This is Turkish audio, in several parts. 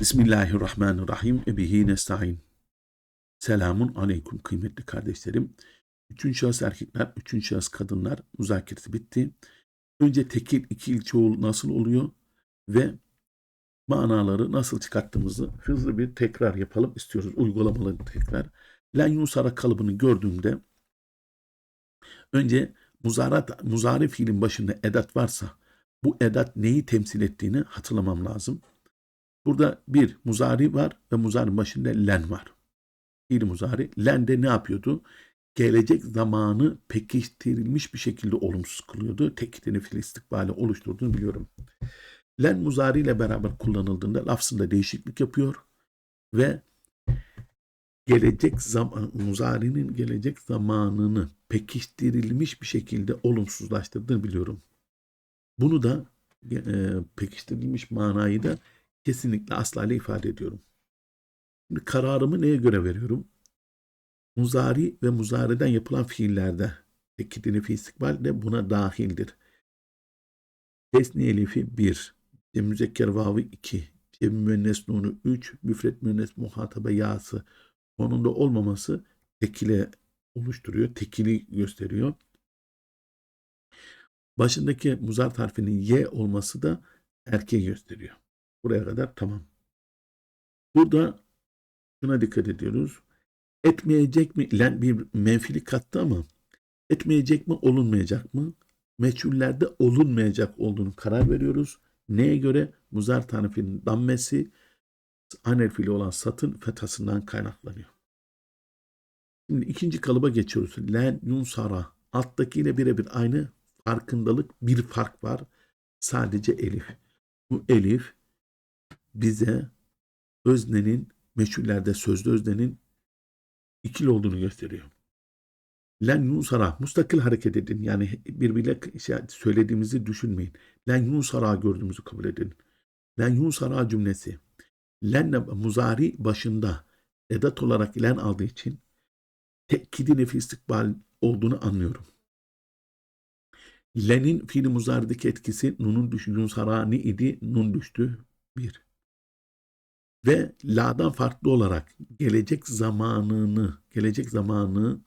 Bismillahirrahmanirrahim. Ebihi nesta'in. Selamun aleyküm kıymetli kardeşlerim. Üçüncü şahıs erkekler, üçüncü şahıs kadınlar müzakeresi bitti. Önce tekil, ikil, çoğul nasıl oluyor ve manaları nasıl çıkarttığımızı hızlı bir tekrar yapalım istiyoruz. Uygulamalı tekrar. Len yusara kalıbını gördüğümde önce muzarat, muzari fiilin başında edat varsa bu edat neyi temsil ettiğini hatırlamam lazım. Burada bir muzari var ve muzari başında len var. Bir muzari. Len de ne yapıyordu? Gelecek zamanı pekiştirilmiş bir şekilde olumsuz kılıyordu. Tekitini fil istikbali oluşturduğunu biliyorum. Len muzari ile beraber kullanıldığında lafzında değişiklik yapıyor ve gelecek zaman muzarinin gelecek zamanını pekiştirilmiş bir şekilde olumsuzlaştırdığını biliyorum. Bunu da e, pekiştirilmiş manayı da kesinlikle asla ile ifade ediyorum. Şimdi kararımı neye göre veriyorum? Muzari ve muzariden yapılan fiillerde tekidini fi istikbal de buna dahildir. Tesni elifi 1, müzekker vavı 2, cem müennes nunu 3, müfret müennes muhatabe yası sonunda olmaması tekile oluşturuyor, tekili gösteriyor. Başındaki muzar harfinin y olması da erkeği gösteriyor. Buraya kadar tamam. Burada şuna dikkat ediyoruz. Etmeyecek mi? Len bir menfili kattı ama etmeyecek mi olunmayacak mı? Meçhullerde olunmayacak olduğunu karar veriyoruz. Neye göre? Muzar tanifinin dammesi anelfili olan satın fetasından kaynaklanıyor. Şimdi ikinci kalıba geçiyoruz. Len yunsara. Alttakiyle birebir aynı farkındalık bir fark var. Sadece elif. Bu elif bize öznenin meçhullerde sözlü öznenin ikili olduğunu gösteriyor. Len yunsara mustakil hareket edin. Yani birbiriyle şey, söylediğimizi düşünmeyin. Len yunsara gördüğümüzü kabul edin. Len yunsara cümlesi. Len muzari başında edat olarak len aldığı için tekkidi nefi istikbal olduğunu anlıyorum. Len'in fiili muzarideki etkisi nunun düşü yunsara ni idi nun düştü bir ve la'dan farklı olarak gelecek zamanını, gelecek zamanı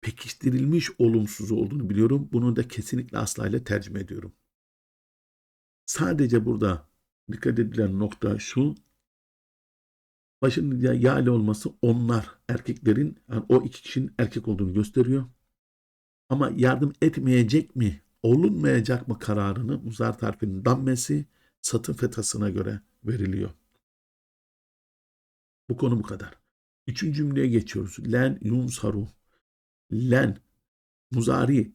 pekiştirilmiş olumsuz olduğunu biliyorum. Bunu da kesinlikle asla ile tercüme ediyorum. Sadece burada dikkat edilen nokta şu. Başında ya ile olması onlar erkeklerin yani o iki kişinin erkek olduğunu gösteriyor. Ama yardım etmeyecek mi, olunmayacak mı kararını muzar tarifinin dammesi satın fetasına göre veriliyor. Bu konu bu kadar. Üçüncü cümleye geçiyoruz. Len yunsaru. Len muzari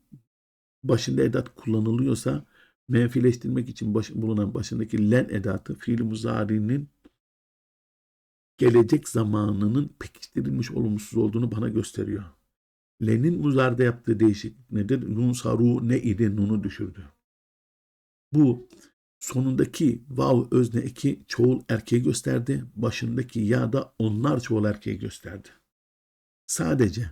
başında edat kullanılıyorsa menfileştirmek için baş, bulunan başındaki len edatı fiil muzarinin gelecek zamanının pekiştirilmiş olumsuz olduğunu bana gösteriyor. Len'in muzarda yaptığı değişiklik nedir? Yunsaru ne idi? Nunu düşürdü. Bu sonundaki vav özne eki çoğul erkeği gösterdi. Başındaki ya da onlar çoğul erkeği gösterdi. Sadece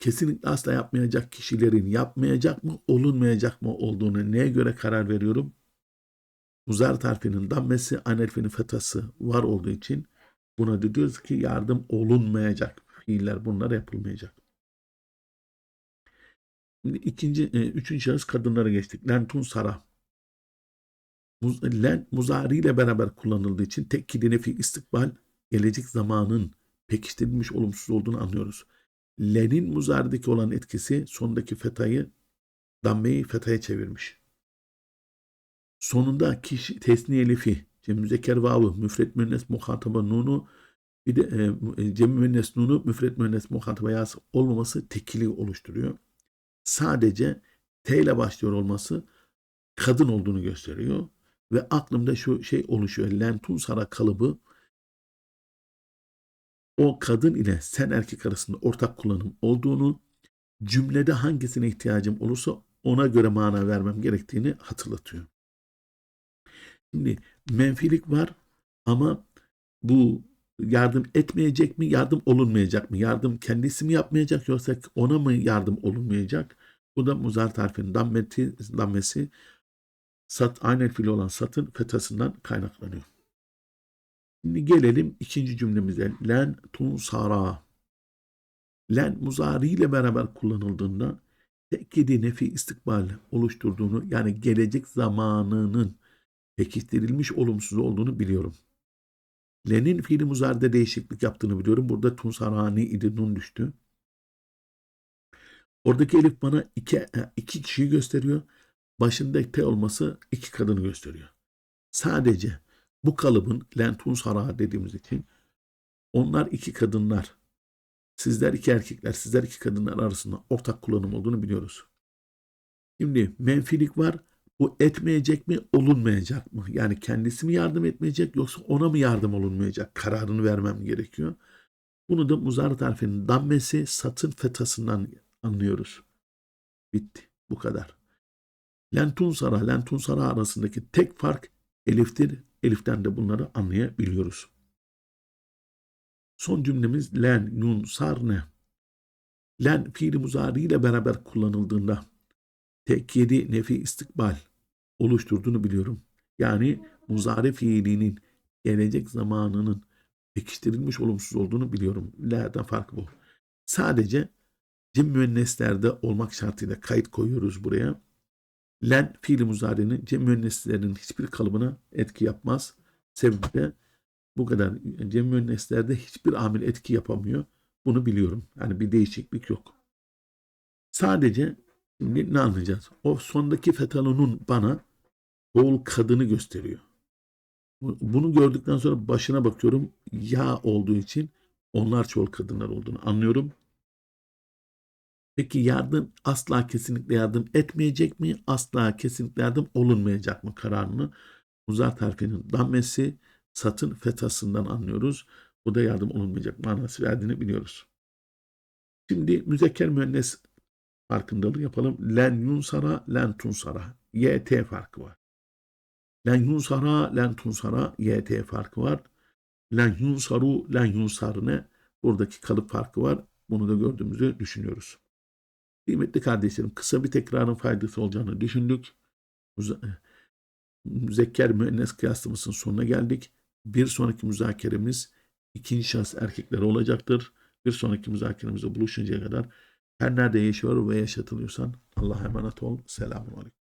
kesinlikle asla yapmayacak kişilerin yapmayacak mı olunmayacak mı olduğunu neye göre karar veriyorum? Muzar tarfinin dammesi, anelfinin fetası var olduğu için buna diyoruz ki yardım olunmayacak. Fiiller bunlar yapılmayacak. Şimdi ikinci, e, üçüncü şahıs kadınlara geçtik. Lentun sara len muzari ile beraber kullanıldığı için tek kidine fi istikbal gelecek zamanın pekiştirilmiş olumsuz olduğunu anlıyoruz. Len'in muzarideki olan etkisi sondaki fetayı dammeyi fetaya çevirmiş. Sonunda kişi tesniyeli fi cem müzekker vavı müfret müennes muhataba nunu bir de e, cem müennes nunu müfret müennes muhataba yas olmaması tekili oluşturuyor. Sadece T ile başlıyor olması kadın olduğunu gösteriyor. Ve aklımda şu şey oluşuyor. Lentun sara kalıbı o kadın ile sen erkek arasında ortak kullanım olduğunu cümlede hangisine ihtiyacım olursa ona göre mana vermem gerektiğini hatırlatıyor. Şimdi menfilik var ama bu yardım etmeyecek mi, yardım olunmayacak mı? Yardım kendisi mi yapmayacak yoksa ona mı yardım olunmayacak? Bu da muzar tarifinin dammeti, dammesi sat aynı fiili olan satın fetasından kaynaklanıyor. Şimdi gelelim ikinci cümlemize. Len tunsara. Len muzari ile beraber kullanıldığında tekidi nefi istikbal oluşturduğunu yani gelecek zamanının pekiştirilmiş olumsuz olduğunu biliyorum. Len'in fiili muzaride değişiklik yaptığını biliyorum. Burada tunsarani idi nun düştü. Oradaki elif bana iki, iki kişiyi gösteriyor. Başında T olması iki kadını gösteriyor. Sadece bu kalıbın lentun sara dediğimiz için onlar iki kadınlar, sizler iki erkekler, sizler iki kadınlar arasında ortak kullanım olduğunu biliyoruz. Şimdi menfilik var. Bu etmeyecek mi, olunmayacak mı? Yani kendisi mi yardım etmeyecek yoksa ona mı yardım olunmayacak? Kararını vermem gerekiyor. Bunu da muzar harfinin dammesi satın fetasından anlıyoruz. Bitti. Bu kadar. Lentun sara, lentun sara arasındaki tek fark eliftir. Eliften de bunları anlayabiliyoruz. Son cümlemiz len, yun, sarne. Len fiili muzari ile beraber kullanıldığında tekkidi nefi istikbal oluşturduğunu biliyorum. Yani muzari fiilinin gelecek zamanının pekiştirilmiş olumsuz olduğunu biliyorum. La'dan farkı bu. Sadece cim müenneslerde olmak şartıyla kayıt koyuyoruz buraya. Len fiili muzari'nin cem müenneslerinin hiçbir kalıbına etki yapmaz. Sebebi de bu kadar. Cem müenneslerde hiçbir amil etki yapamıyor. Bunu biliyorum. Yani bir değişiklik yok. Sadece şimdi ne anlayacağız? O sondaki fetalonun bana oğul kadını gösteriyor. Bunu gördükten sonra başına bakıyorum. Ya olduğu için onlar çoğul kadınlar olduğunu anlıyorum. Peki yardım asla kesinlikle yardım etmeyecek mi? Asla kesinlikle yardım olunmayacak mı kararını? Muzart harfinin dammesi satın fetasından anlıyoruz. Bu da yardım olunmayacak manası verdiğini biliyoruz. Şimdi müzekker müennes farkındalığı yapalım. Len yunsara, len tunsara. YT farkı var. Len yunsara, len tunsara. YT farkı var. Len yunsaru, len yunsarne. Buradaki kalıp farkı var. Bunu da gördüğümüzü düşünüyoruz. Kıymetli kardeşlerim kısa bir tekrarın faydası olacağını düşündük. Müzekker müennes kıyaslamasının sonuna geldik. Bir sonraki müzakeremiz ikinci şahıs erkekler olacaktır. Bir sonraki müzakeremizde buluşuncaya kadar her nerede yaşıyor ve yaşatılıyorsan Allah'a emanet ol. Selamun Aleyküm.